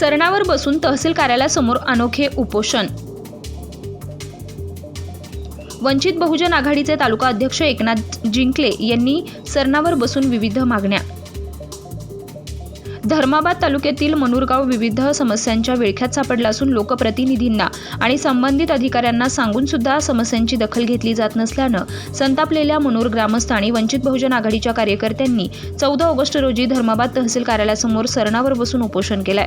सरणावर बसून तहसील कार्यालयासमोर अनोखे उपोषण. वंचित बहुजन आघाडीचे तालुका अध्यक्ष एकनाथ जिंकले यांनी सरणावर बसून विविध मागण्या धर्माबाद तालुक्यातील मनुरगाव विविध समस्यांच्या विळख्यात सापडला असून लोकप्रतिनिधींना आणि संबंधित अधिकाऱ्यांना सांगून सुद्धा समस्यांची दखल घेतली जात नसल्यानं संतापलेल्या मनोर ग्रामस्थ आणि वंचित बहुजन आघाडीच्या कार्यकर्त्यांनी चौदा ऑगस्ट रोजी धर्माबाद तहसील कार्यालयासमोर सरणावर बसून उपोषण केलंय.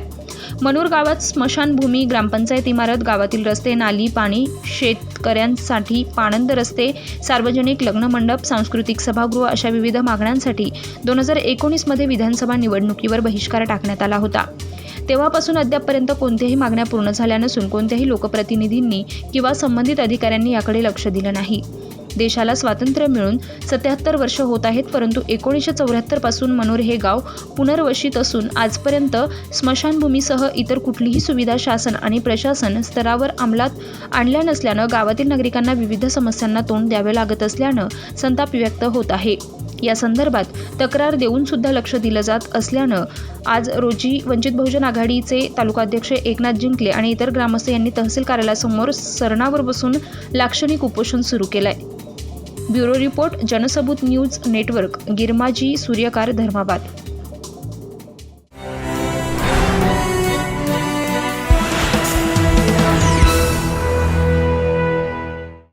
मनूर गावात स्मशानभूमी ग्रामपंचायत इमारत गावातील रस्ते नाली पाणी शेतकऱ्यांसाठी पाणंद रस्ते सार्वजनिक लग्न मंडप सांस्कृतिक सभागृह अशा विविध मागण्यांसाठी दोन हजार एकोणीसमध्ये विधानसभा निवडणुकीवर बहिष्कार टाकण्यात आला होता. तेव्हापासून अद्यापपर्यंत कोणत्याही मागण्या पूर्ण झाल्या नसून कोणत्याही लोकप्रतिनिधींनी किंवा संबंधित अधिकाऱ्यांनी याकडे लक्ष दिलं नाही. देशाला स्वातंत्र्य मिळून सत्याहत्तर वर्ष होत आहेत परंतु एकोणीसशे चौऱ्याहत्तरपासून मनोर हे गाव पुनर्वसित असून आजपर्यंत स्मशानभूमीसह इतर कुठलीही सुविधा शासन आणि प्रशासन स्तरावर अंमलात आणल्या नसल्यानं गावातील नागरिकांना विविध समस्यांना तोंड द्यावे लागत असल्यानं संताप व्यक्त होत आहे. या संदर्भात तक्रार देऊन सुद्धा लक्ष दिलं जात असल्यानं आज रोजी वंचित बहुजन आघाडीचे तालुकाध्यक्ष एकनाथ जिंकले आणि इतर ग्रामस्थ यांनी तहसील कार्यालयासमोर सरणावर बसून लाक्षणिक उपोषण सुरू केलंय. Bureau report Jansabut news network Girmaji Suryakar Dharmabad.